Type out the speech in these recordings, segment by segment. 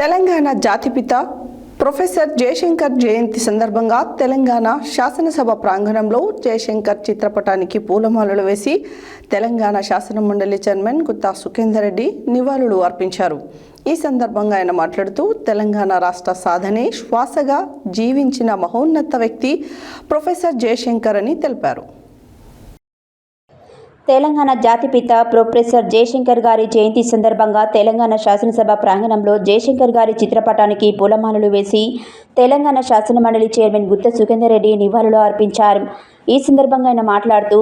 తెలంగాణ జాతిపిత ప్రొఫెసర్ జయశంకర్ జయంతి సందర్భంగా తెలంగాణ శాసనసభ ప్రాంగణంలో జయశంకర్ చిత్రపటానికి పూలమాలలు వేసి తెలంగాణ శాసన మండలి చైర్మన్ గుత్తా సుఖేందర్ రెడ్డి నివాళులు అర్పించారు. ఈ సందర్భంగా ఆయన మాట్లాడుతూ తెలంగాణ రాష్ట్ర సాధనే శ్వాసగా జీవించిన మహోన్నత వ్యక్తి ప్రొఫెసర్ జయశంకర్ అని తెలిపారు. తెలంగాణ జాతిపిత ప్రొఫెసర్ జయశంకర్ గారి జయంతి సందర్భంగా తెలంగాణ శాసనసభ ప్రాంగణంలో జయశంకర్ గారి చిత్రపటానికి పూలమాలలు వేసి తెలంగాణ శాసనమండలి చైర్మన్ గుత్త సుఖేందర్ రెడ్డి నివాళులు అర్పించారు. ఈ సందర్భంగా ఆయన మాట్లాడుతూ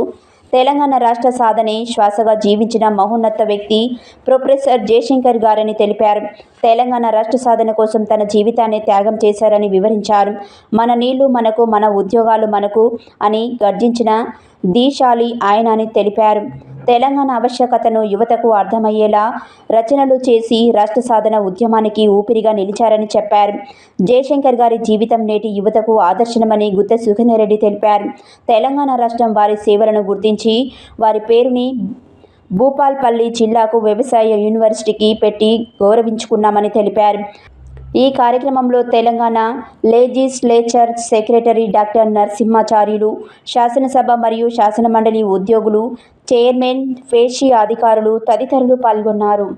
తెలంగాణ రాష్ట్ర సాధనే శ్వాసగా జీవించిన మహోన్నత వ్యక్తి ప్రొఫెసర్ జయశంకర్ గారని తెలిపారు. తెలంగాణ రాష్ట్ర సాధన కోసం తన జీవితాన్ని త్యాగం చేశారని వివరించారు. మన నీళ్ళు మనకు మన ఉద్యోగాలు మనకు అని గర్జించిన దీశాలి ఆయన అని తెలిపారు. తెలంగాణ ఆవశ్యకతను యువతకు అర్థమయ్యేలా రచనలు చేసి రాష్ట్ర సాధన ఉద్యమానికి ఊపిరిగా నిలిచారని చెప్పారు. జయశంకర్ గారి జీవితం నేటి యువతకు ఆదర్శనమని గుత్త సుఖేందర్ తెలిపారు. తెలంగాణ రాష్ట్రం వారి సేవలను గుర్తించి వారి పేరుని భూపాల్పల్లి జిల్లాకు వ్యవసాయ యూనివర్సిటీకి పెట్టి గౌరవించుకున్నామని తెలిపారు. ఈ కార్యక్రమంలో Telangana legislature secretary doctor Narasimhacharyulu శాసనసభ మరియు శాసనమండలి ఉద్యోగులు చైర్మన్ ఫేషి అధికారులు తదితరులు పాల్గొన్నారు.